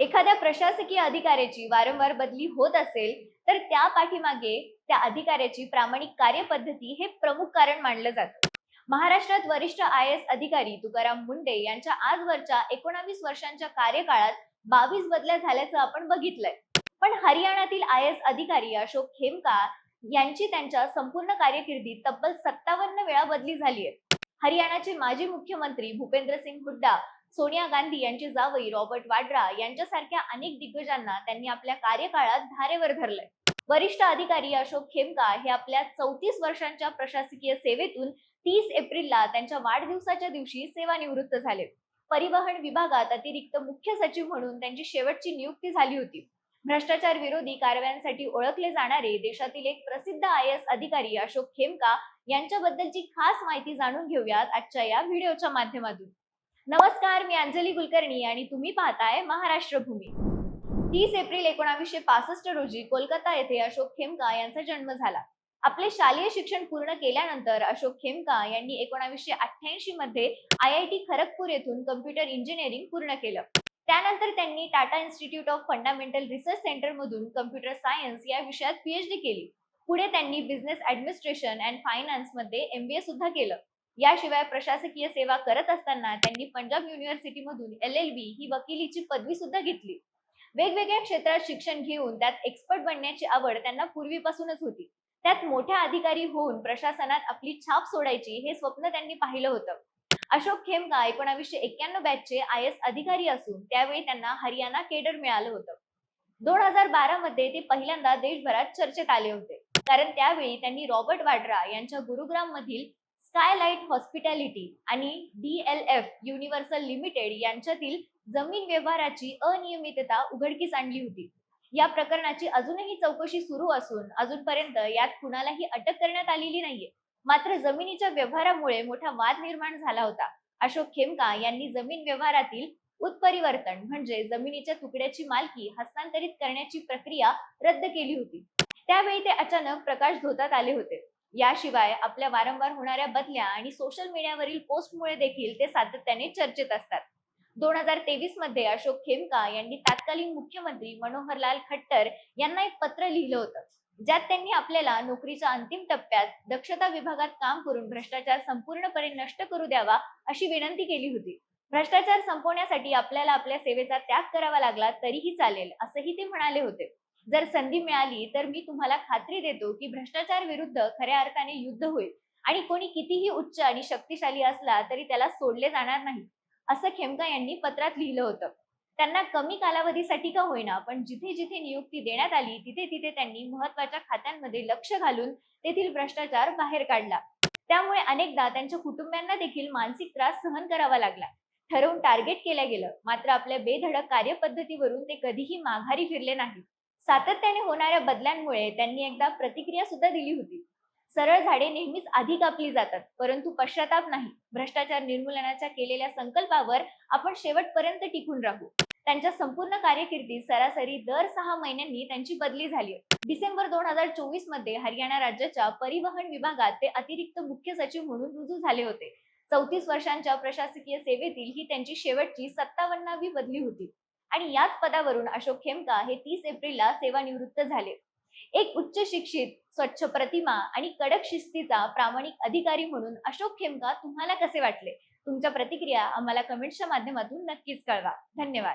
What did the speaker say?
एखाद्या प्रशासकीय अधिकाऱ्याची वारंवार बदली होत असेल तर त्या पाठीमागे त्या अधिकाऱ्याची प्रामाणिक कार्यपद्धती हे प्रमुख कारण मानलं जातं. महाराष्ट्रात वरिष्ठ आय एस अधिकारी तुकाराम मुंडे यांच्या आजवरच्या एकोणावीस वर्षांच्या कार्यकाळात बावीस बदल्या झाल्याचं आपण बघितलंय. पण हरियाणातील आय एस अधिकारी अशोक खेमका यांची त्यांच्या संपूर्ण कारकिर्दीत तब्बल सत्तावन्न वेळा बदली झाली आहे हरियाणाचे माजी मुख्यमंत्री भूपेंद्र सिंग हुड्डा सोनिया गांधी यांची जावई रॉबर्ट वाड्रा यांच्यासारख्या अनेक दिग्गजांना त्यांनी आपल्या कार्यकाळात धारेवर धरलंय. वरिष्ठ अधिकारी अशोक खेमका हे आपल्या चौतीस वर्षांच्या प्रशासकीय सेवेतून तीस एप्रिलला त्यांच्या वाढदिवसाच्या दिवशी सेवानिवृत्त झाले. परिवहन विभागात अतिरिक्त मुख्य सचिव म्हणून त्यांची शेवटची नियुक्ती झाली होती. भ्रष्टाचार विरोधी कारवायांसाठी ओळखले जाणारे देशातील एक प्रसिद्ध आय एस अधिकारी अशोक खेमका यांच्याबद्दलची खास माहिती जाणून घेऊयात आजच्या या व्हिडिओच्या माध्यमातून. नमस्कार मी अंजली कुलकर्णी आणि तुम्ही पाहताय महाराष्ट्र भूमी. तीस एप्रिल एकोणावीसशे पासष्ट रोजी कोलकाता येथे अशोक खेमका यांचा जन्म झाला. आपले शालेय शिक्षण पूर्ण केल्यानंतर अशोक खेमका यांनी एकोणावीसशे अठ्ठ्याऐंशी मध्ये आय आय टी खरगपूर येथून कम्प्युटर इंजिनिअरिंग पूर्ण केलं. त्यानंतर त्यांनी Tata institute of fundamental research centre मधून कम्प्युटर सायन्स या विषयात पीएचडी केली. पुढे त्यांनी बिझनेस ऍडमिनिस्ट्रेशन अँड फायनान्समध्ये एमबीए सुद्धा केलं. याशिवाय प्रशासकीय सेवा करत असताना त्यांनी पंजाब युनिव्हर्सिटी मधून एल एल बी ही वकिलीची पदवी सुद्धा घेतली. वेगवेगळ्या क्षेत्रात शिक्षण घेऊन त्यात एक्सपर्ट बनण्याची आवड त्यांना पूर्वीपासूनच होती. त्यात मोठ्या अधिकारी होऊन प्रशासनात आपली छाप सोडायची हे स्वप्न त्यांनी पाहिलं होतं. अशोक खेमका एकोणावीसशे एक्क्याण्णव बॅचचे आय एस अधिकारी असून त्यावेळी त्यांना हरियाणा केडर मिळालं होतं. दोन हजार बारा मध्ये ते पहिल्यांदा देशभरात चर्चेत आले होते. कारण त्यावेळी त्यांनी रॉबर्ट वाड्रा यांच्या गुरुग्राम मधील स्कायलाइट हॉस्पिटॅलिटी आणि D L F universal limited यांच्यातील जमीन व्यवहाराची अनियमितता उघडकीस आणली होती. या प्रकरणाची अजूनही चौकशी सुरू असून अजूनपर्यंत यात कुणालाही अटक करण्यात आलेली नाहीये. मात्र जमिनीच्या व्यवहारामुळे मोठा वाद निर्माण झाला होता. अशोक खेमका यांनी जमीन व्यवहारातील उत्परिवर्तन म्हणजे जमिनीच्या तुकड्याची मालकी हस्तांतरित करण्याची प्रक्रिया रद्द केली होती. त्यावेळी ते अचानक प्रकाश धोतात आले होते. याशिवाय आपल्या वारंवार होणाऱ्या बदल्या आणि सोशल मीडियावरील पोस्टमुळे देखील ते सातत्याने चर्चेत असतात. दोन हजार तेवीसमध्ये अशोक खेमका यांनी तत्कालीन मुख्यमंत्री मनोहरलाल खट्टर यांना एक पत्र लिहिलं होतं. ज्यात त्यांनी आपल्याला नोकरीच्या अंतिम टप्प्यात दक्षता विभागात काम करून भ्रष्टाचार संपूर्णपणे नष्ट करू द्यावा अशी विनंती केली होती. भ्रष्टाचार संपवण्यासाठी आपल्याला आपल्या सेवेचा त्याग करावा लागला तरीही चालेल असंही ते म्हणाले होते. जर संधी मिळाली तर मी तुम्हाला खात्री देतो की भ्रष्टाचार विरुद्ध खऱ्या अर्थाने युद्ध होईल. आणि कोणी कितीही उच्च आणि शक्तिशाली असला तरी त्याला सोडले जाणार नाही असं खेमका यांनी पत्रात लिहिलं होतं. त्यांना कमी कालावधीसाठी का होईना पण जिथे जिथे नियुक्ती देण्यात आली तिथे तिथे त्यांनी महत्त्वाच्या खात्यांमध्ये लक्ष घालून तेथील भ्रष्टाचार बाहेर काढला. त्यामुळे अनेकदा त्यांच्या कुटुंबियांना देखील मानसिक त्रास सहन करावा लागला. ठरवून टार्गेट केलं गेलं मात्र आपल्या बेधडक कार्यपद्धतीवरून ते कधीही माघारी फिरले नाही सातत्याने होणाऱ्या बदल्यांमुळे त्यांनी एकदा प्रतिक्रिया सुद्धा दिली होती. सरळ झाडे नेहमीच आधी कापली जातात परंतु पश्चाताप नाही. भ्रष्टाचार निर्मूलनाच्या केलेल्या संकल्पावर आपण शेवटपर्यंत टिकून राहू. त्यांच्या संपूर्ण कार्यकिर्दीत सरासरी दर सहा महिन्यांनी त्यांची बदली झाली. डिसेंबर दोन हजार चोवीसमध्ये हरियाणा राज्याच्या परिवहन विभागात ते अतिरिक्त मुख्य सचिव म्हणून रुजू झाले होते. चौतीस वर्षांच्या प्रशासकीय सेवेतील ही त्यांची शेवटची सत्तावन्नावी बदली होती. आणि याच पदावरून अशोक खेमका हे तीस एप्रिलला सेवानिवृत्त झाले. एक उच्च शिक्षित स्वच्छ प्रतिमा आणि कडक शिस्तीचा प्रामाणिक अधिकारी म्हणून अशोक खेमका तुम्हाला कसे वाटले? तुमच्या प्रतिक्रिया आम्हाला कमेंटच्या माध्यमातून नक्कीच कळवा. धन्यवाद.